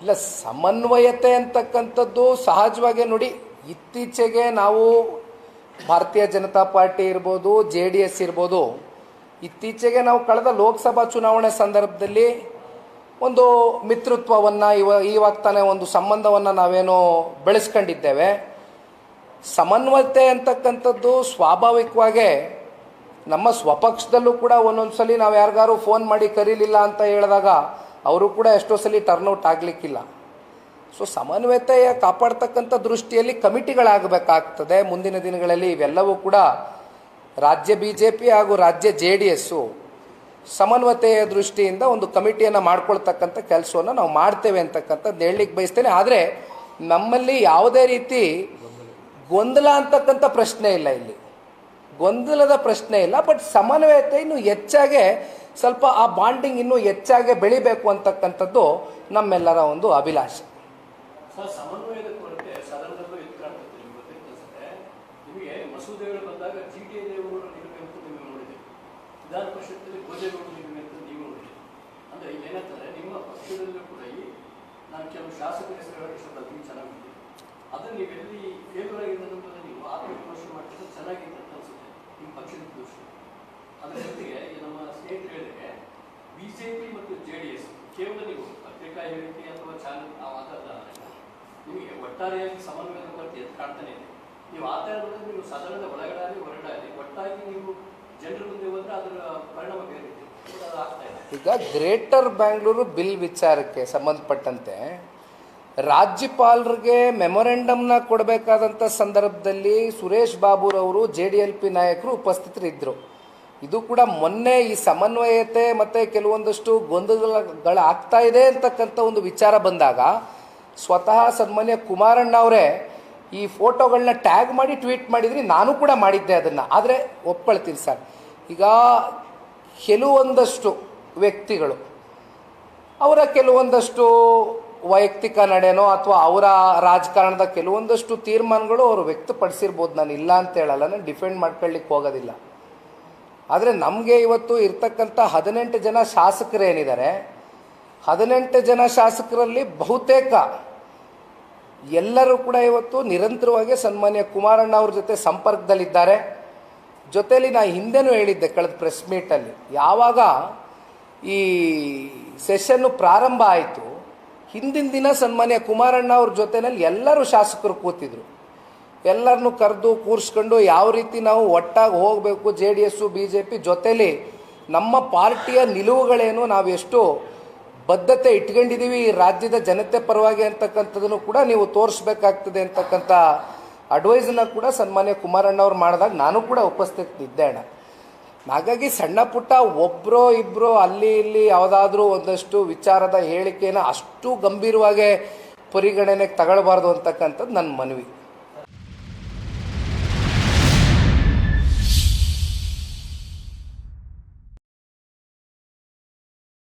ಇಲ್ಲ, ಸಮನ್ವಯತೆ ಅಂತಕ್ಕಂಥದ್ದು ಸಹಜವಾಗಿ ನೋಡಿ, ಇತ್ತೀಚೆಗೆ ನಾವು ಭಾರತೀಯ ಜನತಾ ಪಾರ್ಟಿ ಇರ್ಬೋದು, ಜೆ ಡಿ ಎಸ್ ಇರ್ಬೋದು, ಇತ್ತೀಚೆಗೆ ನಾವು ಕಳೆದ ಲೋಕಸಭಾ ಚುನಾವಣೆ ಸಂದರ್ಭದಲ್ಲಿ ಒಂದು ಮಿತ್ರತ್ವವನ್ನು ಇವ ಇವಾಗ ತಾನೇ ಒಂದು ಸಂಬಂಧವನ್ನು ನಾವೇನು ಬೆಳೆಸ್ಕೊಂಡಿದ್ದೇವೆ. ಸಮನ್ವಯತೆ ಅಂತಕ್ಕಂಥದ್ದು ಸ್ವಾಭಾವಿಕವಾಗೇ ನಮ್ಮ ಸ್ವಪಕ್ಷದಲ್ಲೂ ಕೂಡ ಒಂದೊಂದು ಸಲ ನಾವು ಯಾರಿಗಾರು ಫೋನ್ ಮಾಡಿ ಕರೀಲಿಲ್ಲ ಅಂತ ಹೇಳಿದಾಗ ಅವರು ಕೂಡ ಎಷ್ಟೋ ಸಲ ಟರ್ನ್ಔಟ್ ಆಗಲಿಕ್ಕಿಲ್ಲ. ಸೊ ಸಮನ್ವಯತೆಯ ಕಾಪಾಡ್ತಕ್ಕಂಥ ದೃಷ್ಟಿಯಲ್ಲಿ ಕಮಿಟಿಗಳಾಗಬೇಕಾಗ್ತದೆ. ಮುಂದಿನ ದಿನಗಳಲ್ಲಿ ಇವೆಲ್ಲವೂ ಕೂಡ ರಾಜ್ಯ ಬಿ ಜೆ ಪಿ ಹಾಗೂ ರಾಜ್ಯ ಜೆ ಡಿ ಎಸ್ಸು ಸಮನ್ವಯತೆಯ ದೃಷ್ಟಿಯಿಂದ ಒಂದು ಕಮಿಟಿಯನ್ನು ಮಾಡ್ಕೊಳ್ತಕ್ಕಂಥ ಕೆಲಸವನ್ನು ನಾವು ಮಾಡ್ತೇವೆ ಅಂತಕ್ಕಂಥದ್ದು ಹೇಳಲಿಕ್ಕೆ ಬಯಸ್ತೇನೆ. ಆದರೆ, ನಮ್ಮಲ್ಲಿ ಯಾವುದೇ ರೀತಿ ಗೊಂದಲ ಅಂತಕ್ಕಂಥ ಪ್ರಶ್ನೆ ಇಲ್ಲ ಇಲ್ಲಿ. ಗೊಂದಲದ ಪ್ರಶ್ನೆ ಇಲ್ಲ ಬಟ್ ಸಮನ್ವಯತೆ ಇನ್ನು ಹೆಚ್ಚಾಗೆ ಸ್ವಲ್ಪ ಆ ಬಾಂಡಿಂಗ್ ಇನ್ನೂ ಹೆಚ್ಚಾಗಿ ಬೆಳಿಬೇಕು ಅಂತಕ್ಕಂಥದ್ದು ನಮ್ಮೆಲ್ಲರ ಒಂದು ಅಭಿಲಾಷೆ. ಚೆನ್ನಾಗಿದೆ ಅದನ್ನು ನೀವೆಲ್ಲಿ ಫೇಲ್ಯೂರ್ ಆಗಿದೆ ಅನ್ನೋದನ್ನ ನೀವು ಆತ್ಮವಿಮರ್ಶೆ ಮಾಡ್ತಿದ್ರೆ ಚೆನ್ನಾಗಿದೆ ಅಂತ ಅನ್ಸುತ್ತೆ ನಿಮ್ಮ ಪಕ್ಷದ ದೃಷ್ಟಿ ಅದರ ಜೊತೆಗೆ ಈ ನಮ್ಮ ಸ್ನೇಹಿತರು ಹೇಳಿದ್ರೆ ಬಿಜೆಪಿ ಮತ್ತು ಜೆ ಡಿ ಎಸ್ ಕೇವಲ ನೀವು ಪತ್ರಿಕಾ ಹೇಳಿಕೆ ಅಥವಾ ಚಾನಲ್ ಆ ಮಾತಾಡಲ್ಲ ನಿಮಗೆ ಒಟ್ಟಾರೆಯಾಗಿ ಸಮನ್ವಯದ ಕೊರತೆ ಎದ್ದು ಕಾಣ್ತಾನೆ ಇದೆ ನೀವು ಆ ಥರ ನೋಡಿದ್ರೆ ನೀವು ಸದನದ ಒಳಗಡೆ ಹೊರಡಾಗಿ ಒಟ್ಟಾಗಿ ನೀವು ಜನರ ಮುಂದೆ ಹೋದ್ರೆ ಅದರ ಪರಿಣಾಮ ಬೇರೆ ಈಗ ಗ್ರೇಟರ್ ಬ್ಯಾಂಗ್ಳೂರು ಬಿಲ್ ವಿಚಾರಕ್ಕೆ ಸಂಬಂಧಪಟ್ಟಂತೆ ರಾಜ್ಯಪಾಲರಿಗೆ ಮೆಮೊರೆಂಡಮ್ನ ಕೊಡಬೇಕಾದಂಥ ಸಂದರ್ಭದಲ್ಲಿ ಸುರೇಶ್ ಬಾಬುರವರು ಜೆ ಡಿ ಎಲ್ ಪಿ ನಾಯಕರು ಉಪಸ್ಥಿತರಿದ್ದರು. ಇದು ಕೂಡ ಮೊನ್ನೆ ಈ ಸಮನ್ವಯತೆ ಮತ್ತು ಕೆಲವೊಂದಷ್ಟು ಗೊಂದಲಗಳಾಗ್ತಾ ಇದೆ ಅಂತಕ್ಕಂಥ ಒಂದು ವಿಚಾರ ಬಂದಾಗ ಸ್ವತಃ ಸನ್ಮಾನ್ಯ ಕುಮಾರಣ್ಣ ಅವರೇ ಈ ಫೋಟೋಗಳನ್ನ ಟ್ಯಾಗ್ ಮಾಡಿ ಟ್ವೀಟ್ ಮಾಡಿದ್ರಿ ನಾನು ಕೂಡ ಮಾಡಿದ್ದೆ ಅದನ್ನು. ಆದರೆ ಒಪ್ಕೊಳ್ತೀನಿ ಸರ್. ಈಗ ಕೆಲವೊಂದಷ್ಟು ವ್ಯಕ್ತಿಗಳು ಅವರ ಕೆಲವೊಂದಷ್ಟು ವೈಯಕ್ತಿಕ ನಡೆನೋ ಅಥವಾ ಅವರ ರಾಜಕಾರಣದ ಕೆಲವೊಂದಷ್ಟು ತೀರ್ಮಾನಗಳು ಅವರು ವ್ಯಕ್ತಪಡಿಸಿರ್ಬೋದು. ನಾನು ಇಲ್ಲ ಅಂತ ಹೇಳಲ್ಲ. ನಾನು ಡಿಫೆಂಡ್ ಮಾಡ್ಕೊಳ್ಳಿಕ್ಕೆ ಹೋಗೋದಿಲ್ಲ. ಆದರೆ ನಮಗೆ ಇವತ್ತು ಇರ್ತಕ್ಕಂಥ ಹದಿನೆಂಟು ಜನ ಶಾಸಕರೇನಿದ್ದಾರೆ, ಹದಿನೆಂಟು ಜನ ಶಾಸಕರಲ್ಲಿ ಬಹುತೇಕ ಎಲ್ಲರೂ ಕೂಡ ಇವತ್ತು ನಿರಂತರವಾಗಿ ಸನ್ಮಾನ್ಯ ಕುಮಾರಣ್ಣ ಅವ್ರ ಜೊತೆ ಸಂಪರ್ಕದಲ್ಲಿದ್ದಾರೆ. ಜೊತೆಯಲ್ಲಿ ನಾ ಹಿಂದೆನೂ ಹೇಳಿದ್ದೆ ಕಳೆದ ಪ್ರೆಸ್ ಮೀಟಲ್ಲಿ, ಯಾವಾಗ ಈ ಸೆಷನ್ನು ಪ್ರಾರಂಭ ಆಯಿತು, ಹಿಂದಿನ ದಿನ ಸನ್ಮಾನ್ಯ ಕುಮಾರಣ್ಣ ಅವ್ರ ಜೊತೆಯಲ್ಲಿ ಎಲ್ಲರೂ ಶಾಸಕರು ಕೂತಿದ್ರು. ಎಲ್ಲರನ್ನು ಕರೆದು ಕೂರಿಸ್ಕೊಂಡು ಯಾವ ರೀತಿ ನಾವು ಒಟ್ಟಾಗಿ ಹೋಗಬೇಕು J D S B J P ಜೊತೆಲಿ ನಮ್ಮ ಪಾರ್ಟಿಯ ನಿಲುವುಗಳೇನು ನಾವು ಎಷ್ಟು ಬದ್ಧತೆ ಇಟ್ಕೊಂಡಿದ್ದೀವಿ ಈ ರಾಜ್ಯದ ಜನತೆ ಪರವಾಗಿ ಅಂತಕ್ಕಂಥದ್ದನ್ನು ಕೂಡ ನೀವು ತೋರಿಸ್ಬೇಕಾಗ್ತದೆ ಅಂತಕ್ಕಂಥ ಅಡ್ವೈಸನ್ನ ಕೂಡ ಸನ್ಮಾನ್ಯ ಕುಮಾರಣ್ಣ ಅವ್ರು ಮಾಡಿದಾಗ ನಾನು ಕೂಡ ಉಪಸ್ಥಿತಿದ್ದೆ ಅಣ್ಣ. ಹಾಗಾಗಿ ಸಣ್ಣ ಪುಟ್ಟ ಒಬ್ಬರೋ ಇಬ್ಬರೋ ಅಲ್ಲಿ ಇಲ್ಲಿ ಯಾವುದಾದ್ರೂ ಒಂದಷ್ಟು ವಿಚಾರದ ಹೇಳಿಕೆನ ಅಷ್ಟು ಗಂಭೀರವಾಗಿ ಪರಿಗಣನೆಗೆ ತಗೊಳ್ಬಾರ್ದು ಅಂತಕ್ಕಂಥದ್ದು ನನ್ನ ಮನವಿ.